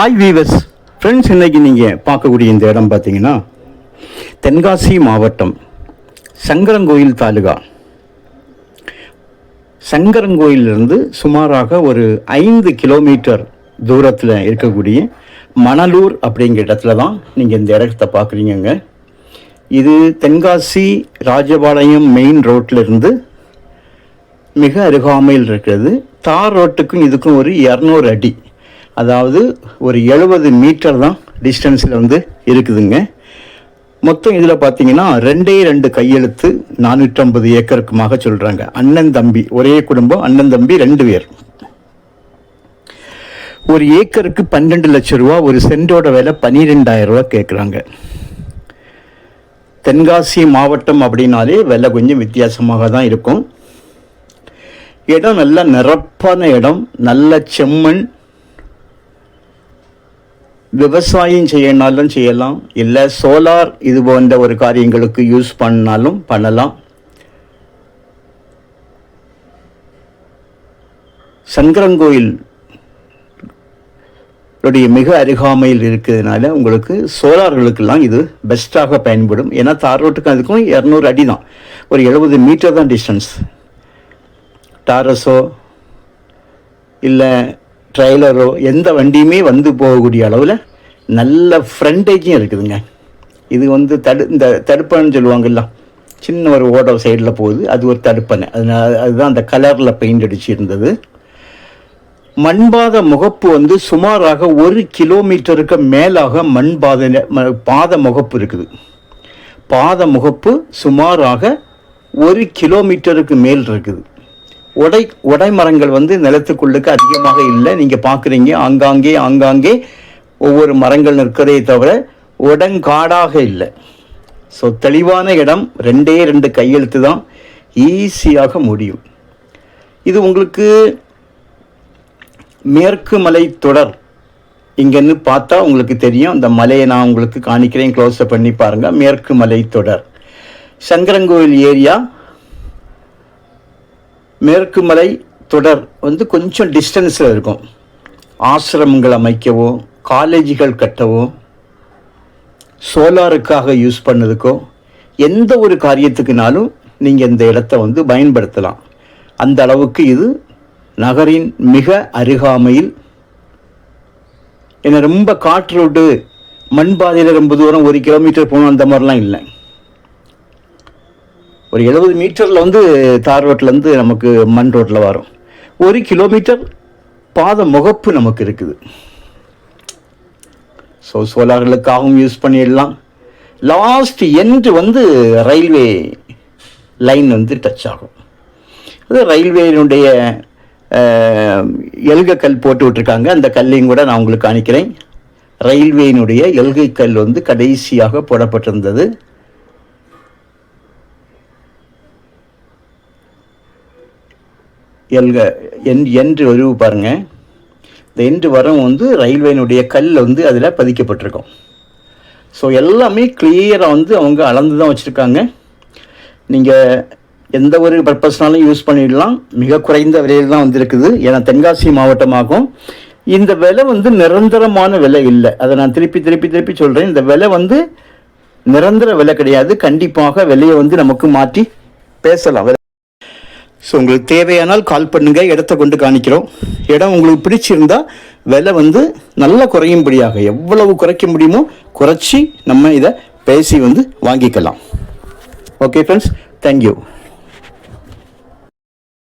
Hi viewers friends இன்றைக்கி நீங்கள் பார்க்கக்கூடிய இந்த இடம் பார்த்தீங்கன்னா தென்காசி மாவட்டம் சங்கரங்கோயில் தாலுகா. சங்கரங்கோயிலிருந்து சுமாராக ஒரு ஐந்து கிலோமீட்டர் தூரத்தில் இருக்கக்கூடிய மணலூர் அப்படிங்கிற இடத்துல தான் நீங்கள் இந்த இடத்த பார்க்குறீங்கங்க. இது தென்காசி ராஜபாளையம் மெயின் ரோட்டிலிருந்து இருந்து மிக அருகாமையில் இருக்கிறது. தார் ரோட்டுக்கும் இதுக்கும் ஒரு இரநூறு அடி. அதாவது ஒரு எழுபது மீட்டர் தான் டிஸ்டன்ஸில் வந்து இருக்குதுங்க. மொத்தம் இதில் பார்த்தீங்கன்னா ரெண்டே ரெண்டு கையெழுத்து நானூற்றம்பது ஏக்கருக்குமாக சொல்கிறாங்க அண்ணன் தம்பி ஒரே குடும்பம் அண்ணன் தம்பி ரெண்டு பேர். ஒரு ஏக்கருக்கு பன்னெண்டு லட்சம் ரூபா ஒரு சென்டோட விலை பன்னிரெண்டாயிரம் ரூபா கேட்குறாங்க தென்காசி மாவட்டம் அப்படின்னாலே விலை கொஞ்சம் வித்தியாசமாக தான் இருக்கும். இடம் நல்ல நிரப்பான இடம் நல்ல செம்மண் விவசாயம் செய்யணாலும் செய்யலாம். இல்லை சோலார் இது போன்ற ஒரு காரியங்களுக்கு யூஸ் பண்ணாலும் பண்ணலாம். சங்கரங்கோயில் உடைய மிக அருகாமையில் இருக்கிறதுனால உங்களுக்கு சோலார்களுக்கெல்லாம் இது பெஸ்ட்டாக பயன்படும். ஏன்னா தார் ரோட்டுக்கும் அதுக்கும் இரநூறு அடி தான். ஒரு எழுபது மீட்டர் தான் டிஸ்டன்ஸ் டாரஸோ இல்லை ட்ரெய்லரோ எந்த வண்டியுமே வந்து போகக்கூடிய அளவில் நல்ல ஃப்ரண்டேஜும் இருக்குதுங்க. இது வந்து தடு இந்த தடுப்பணைன்னு சொல்லுவாங்கல்ல சின்ன ஒரு ஓட சைடில் போகுது அது ஒரு தடுப்பணை. அதனால் அதுதான் அந்த கலரில் பெயிண்ட் அடிச்சிருந்தது. மண்பாத முகப்பு வந்து சுமாராக ஒரு கிலோமீட்டருக்கு மேலாக மண்பாத ம- பாத முகப்பு இருக்குது. பாத முகப்பு சுமாராக ஒரு கிலோமீட்டருக்கு மேல் இருக்குது. உடை உடை மரங்கள் வந்து நிலத்துக்குள்ளுக்கு அதிகமாக இல்லை. நீங்கள் பார்க்குறீங்க ஆங்காங்கே ஆங்காங்கே ஒவ்வொரு மரங்கள் நிற்கிறதே தவிர உடங்காடாக இல்லை. ஸோ தெளிவான இடம் ரெண்டே ரெண்டு கையெழுத்து தான் ஈஸியாக முடியும். இது உங்களுக்கு மேற்கு மலை தொடர் இங்கேன்னு பார்த்தா உங்களுக்கு தெரியும். அந்த மலையை நான் உங்களுக்கு காணிக்கிறேன் க்ளோஸ் பண்ணி பாருங்கள் மேற்கு மலை தொடர். சங்கரங்கோவில் ஏரியா மேற்கு மலை தொடர் வந்து கொஞ்சம் டிஸ்டன்ஸில் இருக்கும். ஆசிரமங்கள் அமைக்கவோ காலேஜுகள் கட்டவோ சோலாருக்காக யூஸ் பண்ணதுக்கோ எந்த ஒரு காரியத்துக்குனாலும் நீங்கள் இந்த இடத்த வந்து பயன்படுத்தலாம். அந்த அளவுக்கு இது நகரின் மிக அருகாமையில் ஏன்னா ரொம்ப காற்று ரோடு மண் பாதையில் ரொம்ப தூரம் ஒரு கிலோமீட்டர் போகணும் அந்த மாதிரிலாம் இல்லை. ஒரு எழுபது மீட்டரில் வந்து தார் ரோட்லேருந்து நமக்கு மண் ரோட்டில் வரும். ஒரு கிலோமீட்டர் பாத முகப்பு நமக்கு இருக்குது. ஸோ சோலார்களுக்காகவும் யூஸ் பண்ணிடலாம். லாஸ்ட் எண்டு வந்து ரயில்வே லைன் வந்து டச் ஆகும். அது ரயில்வேனுடைய எல்கை கல் போட்டு விட்ருக்காங்க அந்த கல்லையும் கூட நான் உங்களுக்கு காணிக்கிறேன். ரயில்வேயினுடைய எல்கை கல் வந்து கடைசியாக போடப்பட்டிருந்தது. எல்க என் என்று வருவு பாருங்க. இந்த என்று வரம் வந்து ரயில்வேனுடைய கல் வந்து அதில் பதிக்கப்பட்டிருக்கும். ஸோ எல்லாமே கிளியராக வந்து அவங்க அளந்து தான் வச்சுருக்காங்க. நீங்கள் எந்த ஒரு பர்பஸ்னாலும் யூஸ் பண்ணிடலாம். மிக குறைந்த விலையில் தான் வந்திருக்குது. ஏன்னா தென்காசி மாவட்டமாகும். இந்த விலை வந்து நிரந்தரமான விலை இல்லை. அதை நான் திருப்பி திருப்பி திருப்பி சொல்கிறேன் இந்த விலை வந்து நிரந்தர விலை கிடையாது. கண்டிப்பாக விலையை வந்து நமக்கு மாற்றி பேசலாம். ஸோ உங்களுக்கு தேவையானால் கால் பண்ணுங்கள் இடத்த கொண்டு காணிக்கிறோம். இடம் உங்களுக்கு பிடிச்சிருந்தால் விலை வந்து நல்லா குறையும்படியாக எவ்வளவு குறைக்க முடியுமோ குறைச்சி நம்ம இதை பேசி வந்து வாங்கிக்கலாம். Okay friends thank you